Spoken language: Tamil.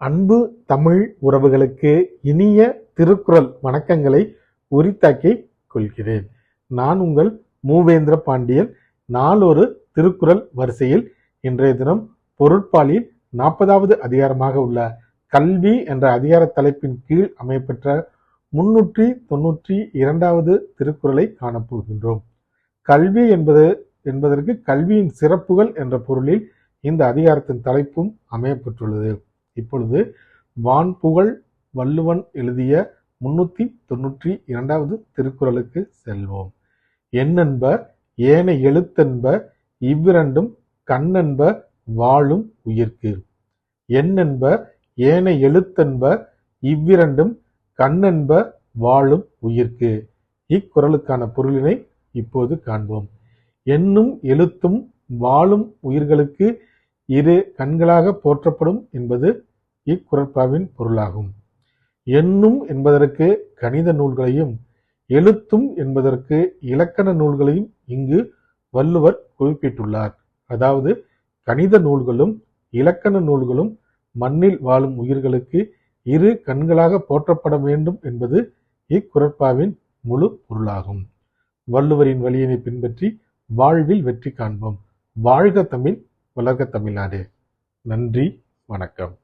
அன்பு தமிழ் உறவுகளுக்கு இனிய திருக்குறள் வணக்கங்களை உரித்தாக்கிக் கொள்கிறேன். நான் உங்கள் மூவேந்திர பாண்டியன். நாளொரு திருக்குறள் வரிசையில் இன்றைய தினம் பொருட்பாலில் நாற்பதாவது அதிகாரமாக உள்ள கல்வி என்ற அதிகார தலைப்பின் கீழ் அமையப்பெற்ற முன்னூற்றி தொன்னூற்றி இரண்டாவது திருக்குறளை காணப்போகின்றோம் கல்வி என்பது என்பதற்கு கல்வியின் சிறப்புகள் என்ற பொருளில் இந்த அதிகாரத்தின் தலைப்பும் அமையப்பெற்றுள்ளது இப்பொழுது வான்புகழ் வள்ளுவன் எழுதிய முன்னூத்தி தொன்னூற்றி இரண்டாவது திருக்குறளுக்கு செல்வோம். எண்ணென்ப ஏன எழுத்தென்ப இவ்விரண்டும் கண்ணென்ப வாழும் உயிர்க்கு. எண்ணென்ப ஏன எழுத்தென்ப இவ்விரண்டும் கண்ணென்ப வாழும் உயிர்க்கு. இக்குறளுக்கான பொருளினை இப்போது காண்போம். எண்ணும் எழுத்தும் வாழும் உயிர்களுக்கு இரு கண்களாக போற்றப்படும் என்பது இக்குறட்பாவின் பொருளாகும். எண்ணும் என்பதற்கு கணித நூல்களையும் எழுத்தும் என்பதற்கு இலக்கண நூல்களையும் இங்கு வள்ளுவர் குறிப்பிட்டுள்ளார். அதாவது கணித நூல்களும் இலக்கண நூல்களும் மண்ணில் வாழும் உயிர்களுக்கு இரு கண்களாக போற்றப்பட வேண்டும் என்பது இக்குறட்பாவின் முழு பொருளாகும். வள்ளுவரின் வழியினை பின்பற்றி வாழ்வில் வெற்றி காண்போம். வாழ்க தமிழ் வளர்க தமிழ்நாடு நன்றி வணக்கம்.